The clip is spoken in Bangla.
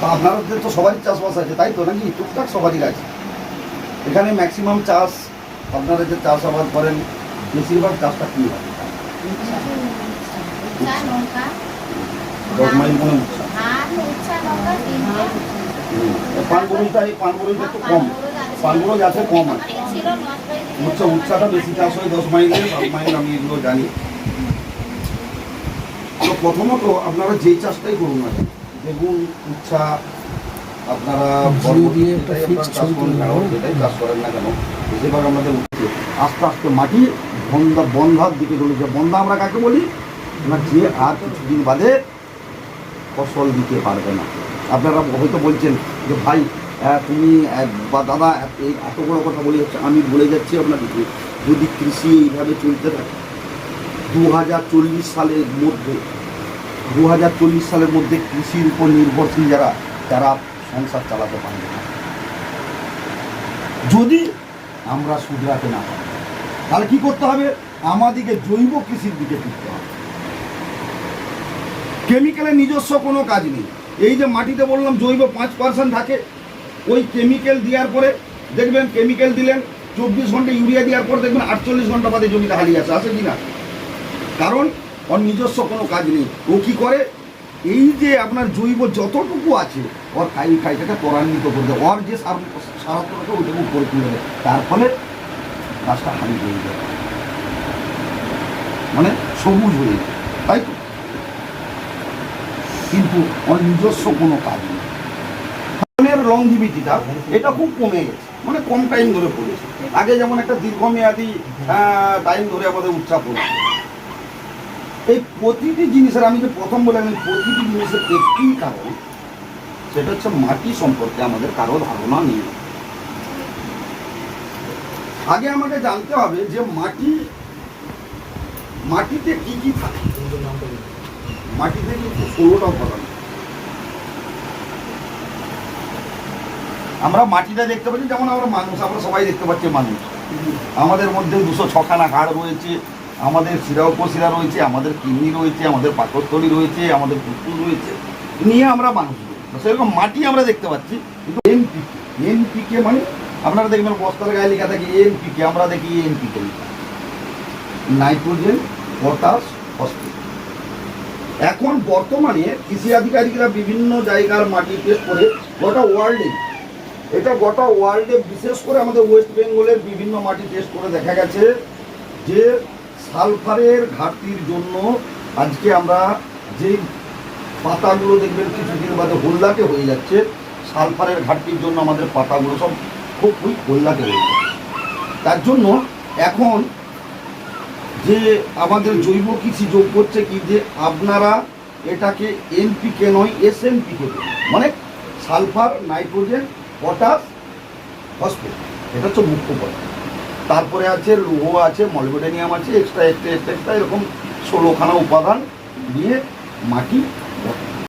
তা আপনাদের তো সবারই চাষবাস আছে তাই তো নাকি? টুকটাক সবারই আছে। এখানে ম্যাক্সিমাম চাষ আপনারা যে চাষাবাদ করেন বেশিরভাগ চাষটা কী হয়? এই একটু কম। কম আছে উচ্চ উচ্চাটা বেশি চাষ হয় দশ মাইলে আমি এগুলো জানি। তো প্রথমত আপনারা যেই চাষটাই করুন না বেগুন উচ্ছা আপনারা দিয়ে একটা চাষ ছবি তুলে কেন, যেটাই চাষ করেন না কেন বেশিরভাগ আমাদের উঠছে আস্তে আস্তে মাটি বন্ধা বন্ধার দিকে চলেছে বন্ধা আমরা কাকে বলি? না যে আর কিছুদিন বাদে ফসল দিতে পারবে না। আপনারা হয়তো বলছেন যে ভাই তুমি বা দাদা এই এত বড় কথা বলে যাচ্ছে আমি বলে যাচ্ছি আপনাদেরকে যদি কৃষি এইভাবে চলতে থাকে দু হাজার চল্লিশ সালের মধ্যে দু সালের মধ্যে কৃষির উপর নির্ভরশীল যারা, তারা সংসার চালাতে পারবে না। যদি আমরা শুধরাতে না পারি, তাহলে কি করতে হবে? আমাদেরকে জৈব কৃষির দিকে ফিরতে হবে। কেমিক্যালের নিজস্ব কোনো কাজ নেই। এই যে মাটিতে বললাম জৈব পাঁচ পার্সেন্ট থাকে, ওই কেমিক্যাল দেওয়ার পরে দেখবেন কেমিক্যাল দিলেন, চব্বিশ ঘণ্টা ইউরিয়া দেওয়ার পর দেখবেন আটচল্লিশ ঘণ্টা বাদে জমিতে হারিয়ে আছে আছে কি না? কারণ ওর নিজস্ব কোনো কাজ নেই। ও কি করে? এই যে আপনার জৈব যতটুকু আছে, ওর কাই কাইটাকে ত্বরান্বিত করে দেয়। ওর যে সার সারাত্মকতা ওইটাকে উপরে তুলে দেয়। তার ফলে গাছটা হারিয়ে হয়ে যায়। মানে সবুজ হয়ে যায়। তাই তো? কিন্তু ওর নিজস্ব কোনো কাজ নেই। ফসলের লংজিভিটিটা এটা খুব কমে গেছে। মানে কম টাইম ধরে পড়েছে। আগে যেমন একটা দীর্ঘমেয়াদী টাইম ধরে আমাদের উৎসাহ পড়েছে এই প্রতিটি জিনিসের, আমি যে প্রথম বলে আমি প্রতিটি জিনিসের একটি কারণ, সেটা হচ্ছে মাটি সম্পর্কে আমাদের কারও ধারণা নেই। আগে আমাকে জানতে হবে যে মাটি, মাটিতে কি কি থাকে? মাটিতে কিন্তু ষোলোটা উপাদান আমরা মাটিটা দেখতে পাচ্ছি, যেমন আমরা মানুষ, আমরা সবাই দেখতে পাচ্ছি মানুষ। আমাদের মধ্যে দুশো ছখানা হাড় রয়েছে আমাদের শিরা উপশিরা রয়েছে, আমাদের কিডনি রয়েছে, আমাদের পাকস্থলী রয়েছে, আমাদের ফুসফুস রয়েছে। নিয়ে আমরা মানুষ। সেরকম মাটি আমরা দেখতে পাচ্ছি, কিন্তু এনপিকে এনপিকে মানে আপনারা দেখবেন বস্তার গায়ে লেখা থাকে এনপিকে, আমরা দেখি এনপিকে নাইট্রোজেন, পটাশ, ফসফেট। এখন বর্তমানে কৃষি আধিকারিকরা বিভিন্ন জায়গার মাটি টেস্ট করে গোটা ওয়ার্ল্ডে, এটা গোটা ওয়ার্ল্ডে বিশেষ করে আমাদের ওয়েস্ট বেঙ্গলের বিভিন্ন মাটি টেস্ট করে দেখা গেছে যে সালফারের ঘাটতির জন্য আজকে আমরা যে পাতাগুলো দেখবেন কিছুদিন বাদে হোল্লাটে হয়ে যাচ্ছে, সালফারের ঘাটতির জন্য আমাদের পাতাগুলো সব খুব খুবই হোল্লাটে হয়ে যাচ্ছে তার জন্য এখন যে আমাদের জৈব কৃষি যোগ করছে কি যে আপনারা এটাকে এনপিকে নয় এস এনপিকে মানে সালফার, নাইট্রোজেন, পটাশ, ফসফেট। এটা হচ্ছে মুখ্য পদার্থ। তারপরে আছে লৌহ আছে মলবেডেনিয়াম আছে এক্সট্রা এক্সট্রা এক্সট্রা এক্সট্রা এরকম ষোলোখানা উপাদান দিয়ে মাটি